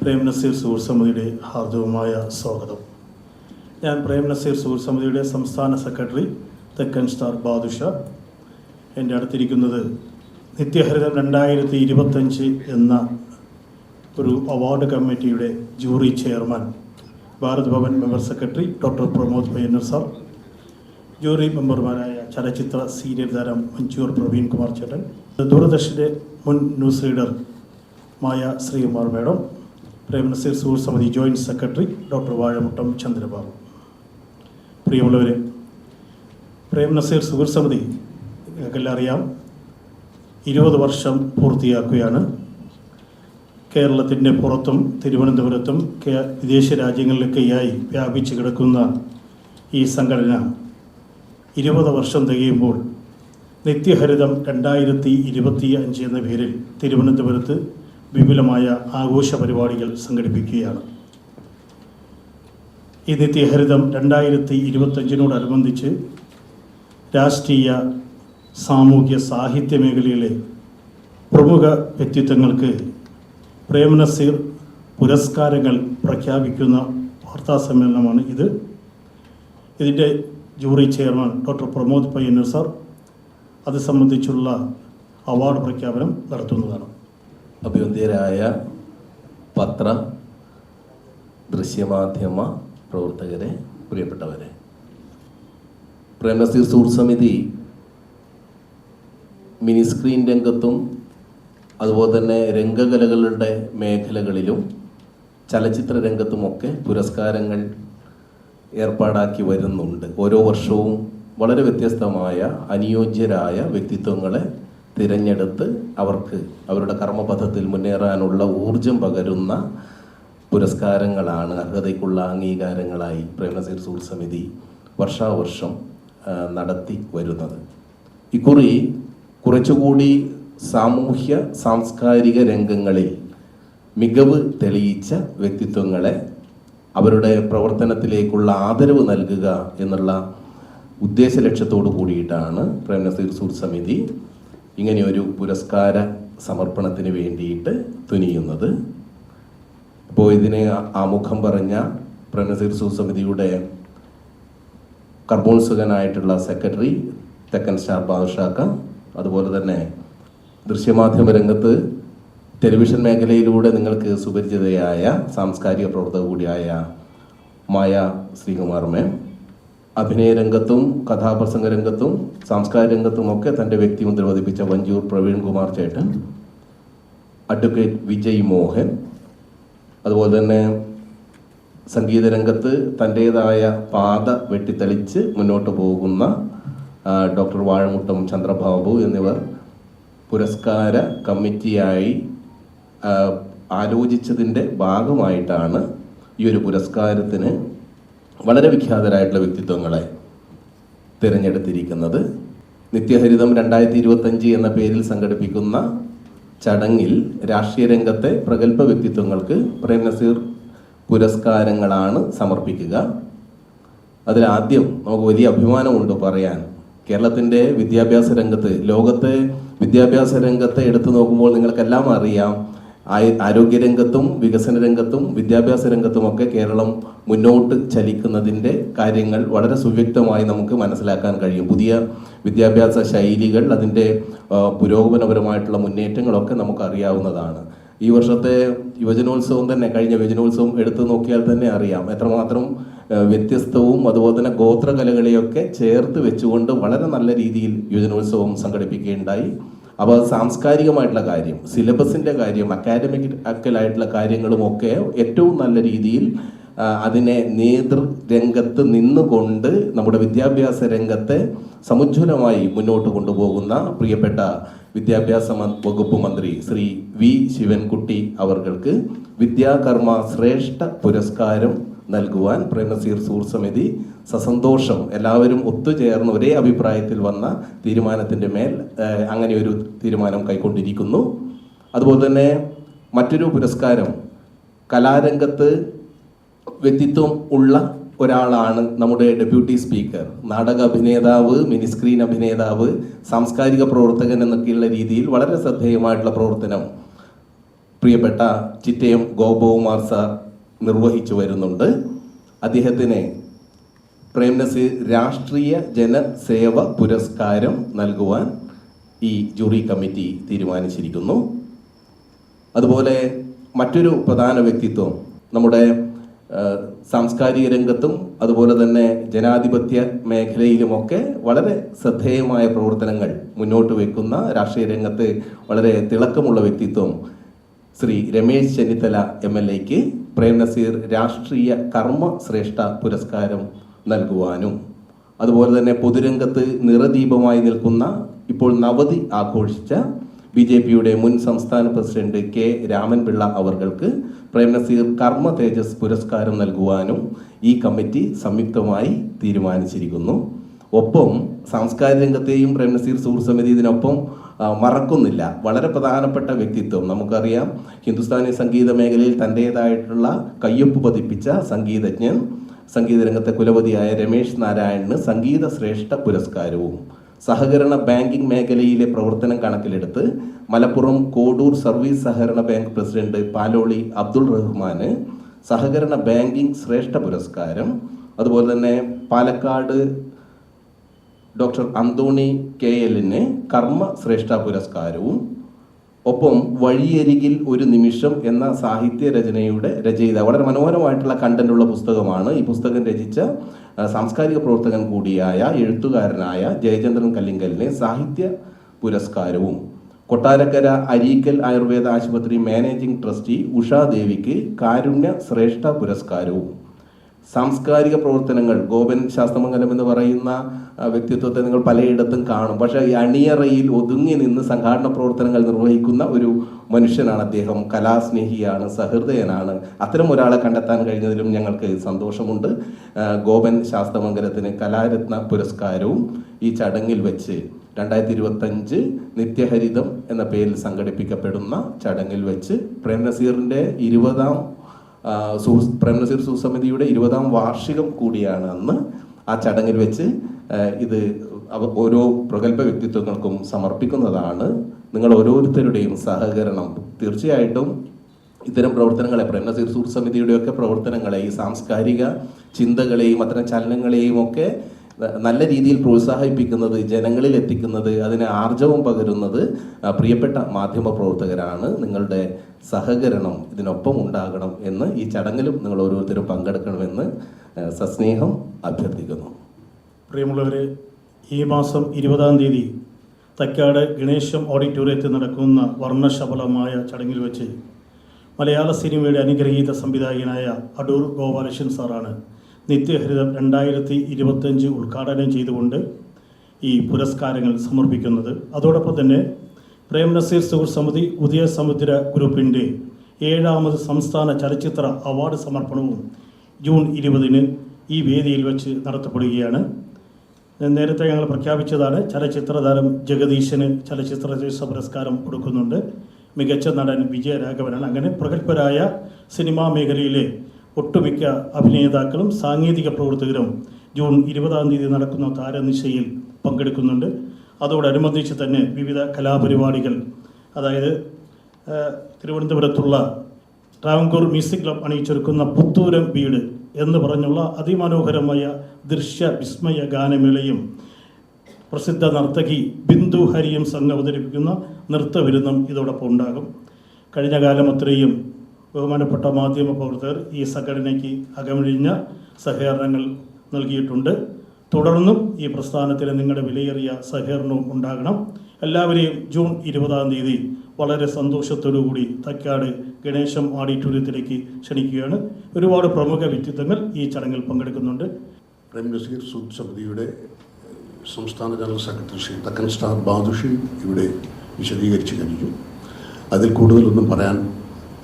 പ്രേം നസീർ സുഹൃത്ത് സമിതിയുടെ ഹാർദവമായ സ്വാഗതം. ഞാൻ പ്രേം നസീർ സുഹൃത്ത് സമിതിയുടെ സംസ്ഥാന സെക്രട്ടറി തെക്കൻ സ്റ്റാർ ബാദുഷ. എന്റെ അടുത്തിരിക്കുന്നത് നിത്യഹരിതം രണ്ടായിരത്തി ഇരുപത്തഞ്ച് എന്ന ഒരു അവാർഡ് കമ്മിറ്റിയുടെ jury chairman Bharat Bhavan member secretary doctor Pramod Payyanur sir jury മെമ്പർമാരായ ചലച്ചിത്ര സീരിയൽ താരം മഞ്ചൂർ പ്രവീൺ കുമാർ ചേട്ടൻ ദൂരദർശന്റെ മുൻ news reader Maya Sreekumar madam Prem Nazir സുഹൃത്ത് സമിതി joint secretary doctor Vazhamuttam Chandrababu പ്രിയമുള്ളവരെ പ്രേം നസീർ സുഹൃത്ത് സമിതി നിങ്ങൾക്കെല്ലാം അറിയാം ഇരുപത് വർഷം പൂർത്തിയാക്കുകയാണ്. കേരളത്തിന്റെ പുറത്തും തിരുവനന്തപുരത്തും വിദേശ രാജ്യങ്ങളിലൊക്കെയായി വ്യാപിച്ചു കിടക്കുന്ന ഈ സംഘടന ഇരുപത് വർഷം തികയുമ്പോൾ നിത്യഹരിതം രണ്ടായിരത്തി ഇരുപത്തി അഞ്ച് എന്ന പേരിൽ തിരുവനന്തപുരത്ത് വിപുലമായ ആഘോഷ പരിപാടികൾ സംഘടിപ്പിക്കുകയാണ്. ഈ നിത്യഹരിതം രണ്ടായിരത്തി ഇരുപത്തഞ്ചിനോടനുബന്ധിച്ച് രാഷ്ട്രീയ സാമൂഹ്യ സാഹിത്യ മേഖലയിലെ പ്രമുഖ വ്യക്തിത്വങ്ങൾക്ക് പ്രേംനസീർ പുരസ്കാരങ്ങൾ പ്രഖ്യാപിക്കുന്ന വാർത്താ സമ്മേളനമാണ് ഇത്. ഇതിന്റെ jury chairman doctor Pramod Payyanur sir അത് സംബന്ധിച്ചുള്ള അവാർഡ് പ്രഖ്യാപനം നടത്തുന്നതാണ്. അഭ്യന്തരായ പത്ര ദൃശ്യമാധ്യമ പ്രവർത്തകരെ പ്രിയപ്പെട്ടവരെ. പ്രേമസി സൂട്ട് സമിതി മിനി സ്ക്രീൻ രംഗത്തും അതുപോലെ തന്നെ രംഗകലകളുടെ മേഖലകളിലും ചലച്ചിത്ര രംഗത്തുമൊക്കെ പുരസ്കാരങ്ങൾ ഏർപ്പാടാക്കി വരുന്നുണ്ട്. ഓരോ വർഷവും വളരെ വ്യത്യസ്തമായ അനുയോജ്യരായ വ്യക്തിത്വങ്ങളെ തിരഞ്ഞെടുത്ത് അവർക്ക് അവരുടെ കർമ്മപഥത്തിൽ മുന്നേറാനുള്ള ഊർജം പകരുന്ന പുരസ്കാരങ്ങളാണ് അർഹതയ്ക്കുള്ള അംഗീകാരങ്ങളായി പ്രേമനസീർ സുഹൃത്ത് സമിതി വർഷാവർഷം നടത്തി വരുന്നത്. ഇക്കുറി കുറച്ചുകൂടി സാമൂഹ്യ സാംസ്കാരിക രംഗങ്ങളിൽ മികവ് തെളിയിച്ച വ്യക്തിത്വങ്ങളെ അവരുടെ പ്രവർത്തനത്തിലേക്കുള്ള ആദരവ് നൽകുക എന്നുള്ള ഉദ്ദേശ ലക്ഷ്യത്തോടു കൂടിയിട്ടാണ് പ്രേമനസീർ സുഹൃത്ത് സമിതി ഇങ്ങനെയൊരു പുരസ്കാര സമർപ്പണത്തിന് വേണ്ടിയിട്ട് തുനിയുന്നത്. അപ്പോൾ ഇതിനെ ആമുഖം പറഞ്ഞ പ്രനസീർ സമിതിയുടെ കർബോൺസുകനായിട്ടുള്ള സെക്രട്ടറി തെക്കൻ സ്റ്റാർ ബാദുഷാക്ക അതുപോലെ തന്നെ ദൃശ്യമാധ്യമ രംഗത്ത് ടെലിവിഷൻ മേഖലയിലൂടെ നിങ്ങൾക്ക് സുപരിചിതയായ സാംസ്കാരിക പ്രവർത്തക കൂടിയായ മായ ശ്രീകുമാർ മേം അഭിനയ രംഗത്തും കഥാപ്രസംഗ രംഗത്തും സാംസ്കാരിക രംഗത്തും ഒക്കെ തന്റെ വ്യക്തിമുദ്ര പതിപ്പിച്ച വഞ്ചൂർ പ്രവീൺ കുമാർ ചേട്ടൻ അഡ്വക്കേറ്റ് വിജയ് മോഹൻ അതുപോലെ തന്നെ സംഗീത രംഗത്ത് തന്റേതായ പാത വെട്ടിത്തെളിച്ച് മുന്നോട്ട് പോകുന്ന ഡോക്ടർ വാഴമുട്ടം ചന്ദ്രബാബു എന്നിവർ പുരസ്കാര കമ്മിറ്റിയായി ആലോചിച്ചതിന്റെ ഭാഗമായിട്ടാണ് ഈ ഒരു പുരസ്കാരത്തിന് വളരെ വിഖ്യാതരായിട്ടുള്ള വ്യക്തിത്വങ്ങളെ തിരഞ്ഞെടുത്തിരിക്കുന്നത് നിത്യഹരിതം രണ്ടായിരത്തി ഇരുപത്തഞ്ച് എന്ന പേരിൽ സംഘടിപ്പിക്കുന്ന ചടങ്ങിൽ രാഷ്ട്രീയ രംഗത്തെ പ്രഗത്ഭ വ്യക്തിത്വങ്ങൾക്ക് പ്രേം നസീർ പുരസ്കാരങ്ങളാണ് സമർപ്പിക്കുക. അതിലാദ്യം നമുക്ക് വലിയ അഭിമാനമുണ്ട് പറയാൻ. കേരളത്തിന്റെ വിദ്യാഭ്യാസ രംഗത്ത് ലോകത്തെ വിദ്യാഭ്യാസ രംഗത്തെ എടുത്തു നോക്കുമ്പോൾ നിങ്ങൾക്കെല്ലാം അറിയാം ആരോഗ്യരംഗത്തും വികസന രംഗത്തും വിദ്യാഭ്യാസ രംഗത്തുമൊക്കെ കേരളം മുന്നോട്ട് ചലിക്കുന്നതിന്റെ കാര്യങ്ങൾ വളരെ സുവ്യക്തമായി നമുക്ക് മനസ്സിലാക്കാൻ കഴിയും. പുതിയ വിദ്യാഭ്യാസ ശൈലികൾ അതിന്റെ പുരോഗമനപരമായിട്ടുള്ള മുന്നേറ്റങ്ങളൊക്കെ നമുക്ക് അറിയാവുന്നതാണ് ഈ വർഷത്തെ യുവജനോത്സവം തന്നെ കഴിഞ്ഞ യുവജനോത്സവം എടുത്തു നോക്കിയാൽ തന്നെ അറിയാം. എത്രമാത്രം വ്യത്യസ്തവും അതുപോലെ തന്നെ ഗോത്രകലകളെയൊക്കെ ചേർത്ത് വെച്ചുകൊണ്ട് വളരെ നല്ല രീതിയിൽ യുവജനോത്സവം സംഘടിപ്പിക്കുകയുണ്ടായി. അപ്പോൾ സാംസ്കാരികമായിട്ടുള്ള കാര്യം സിലബസിന്റെ കാര്യം അക്കാഡമിക് അക്കലായിട്ടുള്ള കാര്യങ്ങളുമൊക്കെ ഏറ്റവും നല്ല രീതിയിൽ അതിനെ നേതൃരംഗത്ത് നിന്നുകൊണ്ട് നമ്മുടെ വിദ്യാഭ്യാസ രംഗത്തെ സമുജ്വലമായി മുന്നോട്ട് കൊണ്ടുപോകുന്ന പ്രിയപ്പെട്ട വിദ്യാഭ്യാസ വകുപ്പ് മന്ത്രി ശ്രീ വി ശിവൻകുട്ടി അവർക്ക് വിദ്യാകർമ്മ ശ്രേഷ്ഠ പുരസ്കാരം നൽകുവാൻ പ്രേമസീർ സൂർ സമിതി സസന്തോഷം എല്ലാവരും ഒത്തുചേർന്ന് ഒരേ അഭിപ്രായത്തിൽ വന്ന തീരുമാനത്തിന്റെ മേൽ അങ്ങനെ ഒരു തീരുമാനം കൈക്കൊണ്ടിരിക്കുന്നു. അതുപോലെ തന്നെ മറ്റൊരു പുരസ്കാരം കലാരംഗത്ത് വ്യക്തിത്വം ഉള്ള ഒരാളാണ് നമ്മുടെ ഡെപ്യൂട്ടി സ്പീക്കർ. നാടക അഭിനേതാവ് മിനി സ്ക്രീൻ അഭിനേതാവ് സാംസ്കാരിക പ്രവർത്തകൻ എന്നൊക്കെയുള്ള രീതിയിൽ വളരെ ശ്രദ്ധേയമായിട്ടുള്ള പ്രവർത്തനം പ്രിയപ്പെട്ട ചിറ്റയം ഗോപകുമാർ സാർ നിർവഹിച്ചു വരുന്നുണ്ട്. അദ്ദേഹത്തിന് പ്രേംനസീർ രാഷ്ട്രീയ ജനസേവ പുരസ്കാരം നൽകുവാൻ ഈ ജൂറി കമ്മിറ്റി തീരുമാനിച്ചിരിക്കുന്നു. അതുപോലെ മറ്റൊരു പ്രധാന വ്യക്തിത്വം നമ്മുടെ സാംസ്കാരിക രംഗത്തും അതുപോലെ തന്നെ ജനാധിപത്യ മേഖലയിലുമൊക്കെ വളരെ ശ്രദ്ധേയമായ പ്രവർത്തനങ്ങൾ മുന്നോട്ട് വെക്കുന്ന രാഷ്ട്രീയ രംഗത്ത് വളരെ തിളക്കമുള്ള വ്യക്തിത്വം ശ്രീ രമേശ് ചെന്നിത്തല എം എൽ എക്ക് പ്രേംനസീർ രാഷ്ട്രീയ കർമ്മ ശ്രേഷ്ഠ പുരസ്കാരം നൽകുവാനും. അതുപോലെ തന്നെ പൊതുരംഗത്ത് നിറദീപമായി നിൽക്കുന്ന ഇപ്പോൾ നവതി ആഘോഷിച്ച ബി ജെ പിയുടെ മുൻ സംസ്ഥാന പ്രസിഡന്റ് കെ രാമൻപിള്ള അവർക്ക് പ്രേംനസീർ കർമ്മ തേജസ് പുരസ്കാരം നൽകുവാനും ഈ കമ്മിറ്റി സംയുക്തമായി തീരുമാനിച്ചിരിക്കുന്നു. ഒപ്പം സാംസ്കാരിക രംഗത്തെയും പ്രേംനസീർ സുഹൃത്ത് സമിതി ഇതിനൊപ്പം മറക്കുന്നില്ല. വളരെ പ്രധാനപ്പെട്ട വ്യക്തിത്വം. നമുക്കറിയാം ഹിന്ദുസ്ഥാനി സംഗീത മേഖലയിൽ തന്റേതായിട്ടുള്ള കയ്യൊപ്പ് പതിപ്പിച്ച സംഗീതജ്ഞൻ സംഗീത രംഗത്തെ കുലപതിയായ രമേശ് നാരായണന് സംഗീത ശ്രേഷ്ഠ പുരസ്കാരവും. സഹകരണ ബാങ്കിംഗ് മേഖലയിലെ പ്രവർത്തനം കണക്കിലെടുത്ത് മലപ്പുറം കോഡൂർ സർവീസ് സഹകരണ ബാങ്ക് പ്രസിഡന്റ് പാലോളി അബ്ദുൾ റഹ്മാന് സഹകരണ ബാങ്കിംഗ് ശ്രേഷ്ഠ പുരസ്കാരം. അതുപോലെ തന്നെ പാലക്കാട് ഡോക്ടർ അന്തോണി കെ എല്ലിന് കർമ്മ ശ്രേഷ്ഠ പുരസ്കാരവും ഒപ്പം വഴിയരികിൽ ഒരു നിമിഷം എന്ന സാഹിത്യ രചനയുടെ രചയിത വളരെ മനോഹരമായിട്ടുള്ള കണ്ടന്റ് ഉള്ള പുസ്തകമാണ്. ഈ പുസ്തകം രചിച്ച സാംസ്കാരിക പ്രവർത്തകൻ കൂടിയായ എഴുത്തുകാരനായ ജയചന്ദ്രൻ കല്ലിങ്കലിനെ സാഹിത്യ പുരസ്കാരവും കൊട്ടാരക്കര അരീക്കൽ ആയുർവേദ ആശുപത്രി മാനേജിംഗ് ട്രസ്റ്റി ഉഷാദേവിക്ക് കാരുണ്യ ശ്രേഷ്ഠ പുരസ്കാരവും സാംസ്കാരിക പ്രവർത്തനങ്ങൾ ഗോപൻ ശാസ്ത്രമംഗലം എന്ന് പറയുന്ന വ്യക്തിത്വത്തെ നിങ്ങൾ പലയിടത്തും കാണും. പക്ഷേ ഈ അണിയറയിൽ ഒതുങ്ങി നിന്ന് സംഘാടന പ്രവർത്തനങ്ങൾ നിർവഹിക്കുന്ന ഒരു മനുഷ്യനാണ് അദ്ദേഹം. കലാസ്നേഹിയാണ് സഹൃദയനാണ്. അത്തരം ഒരാളെ കണ്ടെത്താൻ കഴിഞ്ഞതിലും ഞങ്ങൾക്ക് സന്തോഷമുണ്ട്. ഗോപൻ ശാസ്ത്രമംഗലത്തിന് കലാരത്ന പുരസ്കാരവും ഈ ചടങ്ങിൽ വെച്ച് രണ്ടായിരത്തി ഇരുപത്തഞ്ച് നിത്യഹരിതം എന്ന പേരിൽ സംഘടിപ്പിക്കപ്പെടുന്ന ചടങ്ങിൽ വെച്ച് പ്രേം നസീറിന്റെ ഇരുപതാം പ്രേംനസീർ സുസമിതിയുടെ ഇരുപതാം വാർഷികം കൂടിയാണ് അന്ന് ആ ചടങ്ങിൽ വെച്ച് ഇത് ഓരോ പ്രഗത്ഭ വ്യക്തിത്വങ്ങൾക്കും സമർപ്പിക്കുന്നതാണ്. നിങ്ങൾ ഓരോരുത്തരുടെയും സഹകരണം. തീർച്ചയായിട്ടും ഇത്തരം പ്രവർത്തനങ്ങളെ പ്രേംനസീർ സുസമിതിയുടെയൊക്കെ സമിതിയുടെയൊക്കെ പ്രവർത്തനങ്ങളെ ഈ സാംസ്കാരിക ചിന്തകളെയും അത്തരം ചലനങ്ങളെയും ഒക്കെ നല്ല രീതിയിൽ പ്രോത്സാഹിപ്പിക്കുന്നത് ജനങ്ങളിൽ എത്തിക്കുന്നത് അതിന് ആർജവം പകരുന്നത് പ്രിയപ്പെട്ട മാധ്യമ പ്രവർത്തകരാണ്. നിങ്ങളുടെ സഹകരണം ഇതിനൊപ്പം ഉണ്ടാകണം എന്ന് ഈ ചടങ്ങിലും നിങ്ങൾ ഓരോരുത്തരും പങ്കെടുക്കണമെന്ന് സസ്നേഹം അഭ്യർത്ഥിക്കുന്നു. പ്രിയമുള്ളവരെ ഈ മാസം ഇരുപതാം തീയതി തക്കാട് ഗണേശം ഓഡിറ്റോറിയത്തിൽ നടക്കുന്ന വർണശബലമായ ചടങ്ങിൽ വെച്ച് മലയാള സിനിമയുടെ അനുഗ്രഹീത സംവിധായകനായ അടൂർ ഗോപാലകൃഷ്ണൻ സാറാണ് നിത്യഹരിതം രണ്ടായിരത്തി ഇരുപത്തഞ്ച് ഉദ്ഘാടനം ചെയ്തുകൊണ്ട് ഈ പുരസ്കാരങ്ങൾ സമർപ്പിക്കുന്നത്. അതോടൊപ്പം തന്നെ പ്രേം നസീർ സുഹൃത്ത് സമിതി ഉദയ സമുദ്ര ഗ്രൂപ്പിന്റെ ഏഴാമത് സംസ്ഥാന ചലച്ചിത്ര അവാർഡ് സമർപ്പണവും ജൂൺ ഇരുപതിന് ഈ വേദിയിൽ വെച്ച് നടത്തപ്പെടുകയാണ്. നേരത്തെ ഞങ്ങൾ പ്രഖ്യാപിച്ചതാണ് ചലച്ചിത്ര താരം ജഗദീശന് ചലച്ചിത്ര പുരസ്കാരം കൊടുക്കുന്നുണ്ട്. മികച്ച നടൻ വിജയരാഘവനാണ്. അങ്ങനെ പ്രഗത്ഭരായ സിനിമാ മേഖലയിലെ ഒട്ടുമിക്ക അഭിനേതാക്കളും സാങ്കേതിക പ്രവർത്തകരും ജൂൺ ഇരുപതാം തീയതി നടക്കുന്ന താരനിശയിൽ പങ്കെടുക്കുന്നുണ്ട്. അതോടനുബന്ധിച്ച് തന്നെ വിവിധ കലാപരിപാടികൾ അതായത് തിരുവനന്തപുരത്തുള്ള ട്രാവൻകൂർ മ്യൂസിക് ക്ലബ് അണിയിച്ചൊരുക്കുന്ന പുത്തൂരം വീട് എന്ന് പറഞ്ഞുള്ള അതിമനോഹരമായ ദൃശ്യ വിസ്മയ ഗാനമേളയും പ്രസിദ്ധ നർത്തകി ബിന്ദു ഹരിയും സംഘം അവതരിപ്പിക്കുന്ന നൃത്തവിരുന്നും ഇതോടൊപ്പം ഉണ്ടാകും. കഴിഞ്ഞ കാലം അത്രയും ബഹുമാനപ്പെട്ട മാധ്യമ പ്രവർത്തകർ ഈ സംഘടനയ്ക്ക് അകമഴിഞ്ഞ സഹകരണങ്ങൾ നൽകിയിട്ടുണ്ട്. തുടർന്നും ഈ പ്രസ്ഥാനത്തിന് നിങ്ങളുടെ വിലയേറിയ സഹകരണവും ഉണ്ടാകണം. എല്ലാവരെയും ജൂൺ ഇരുപതാം തീയതി വളരെ സന്തോഷത്തോടുകൂടി തക്കാട് ഗണേശം ഓഡിറ്റോറിയത്തിലേക്ക് ക്ഷണിക്കുകയാണ്. ഒരുപാട് പ്രമുഖ വ്യക്തിത്വങ്ങൾ ഈ ചടങ്ങിൽ പങ്കെടുക്കുന്നുണ്ട്. പ്രേം നസീർ സമിതിയുടെ സംസ്ഥാന general secretary Shri Thekkan star Badusha ഇവിടെ വിശദീകരിച്ചു കഴിഞ്ഞു. അതിൽ കൂടുതലൊന്നും പറയാൻ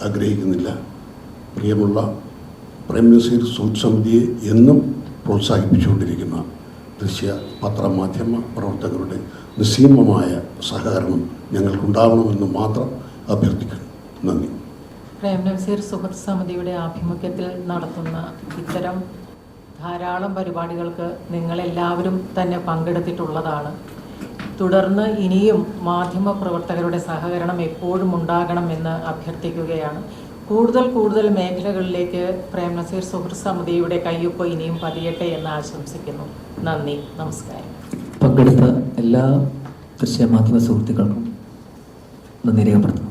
ആഗ്രഹിക്കുന്നില്ല. പ്രിയമുള്ള പ്രേം നസീർ സൂത് സമിതിയെ എന്നും പ്രോത്സാഹിപ്പിച്ചുകൊണ്ടിരിക്കുന്ന ദൃശ്യ പത്രമാധ്യമ പ്രവർത്തകരുടെ നിസ്സീമമായ സഹകരണം ഞങ്ങൾക്കുണ്ടാവണമെന്ന് മാത്രം അഭ്യർത്ഥിക്കുന്നു. നന്ദി. പ്രേം നസീർ സുഹൃത്ത് സമിതിയുടെ ആഭിമുഖ്യത്തിൽ നടത്തുന്ന ഇത്തരം ധാരാളം പരിപാടികൾക്ക് നിങ്ങളെല്ലാവരും തന്നെ പങ്കെടുത്തിട്ടുള്ളതാണ്. തുടർന്ന് ഇനിയും മാധ്യമ പ്രവർത്തകരുടെ സഹകരണം എപ്പോഴും ഉണ്ടാകണമെന്ന് അഭ്യർത്ഥിക്കുകയാണ്. കൂടുതൽ കൂടുതൽ മേഖലകളിലേക്ക് പ്രേംനസീർ സുഹൃത്ത് സമിതിയുടെ കയ്യൊപ്പ് ഇനിയും പതിയട്ടെ എന്ന് ആശംസിക്കുന്നു. നന്ദി. നമസ്കാരം. പങ്കെടുത്ത എല്ലാ ദൃശ്യ മാധ്യമ സുഹൃത്തുക്കൾക്കും നന്ദി രേഖപ്പെടുത്തുന്നു.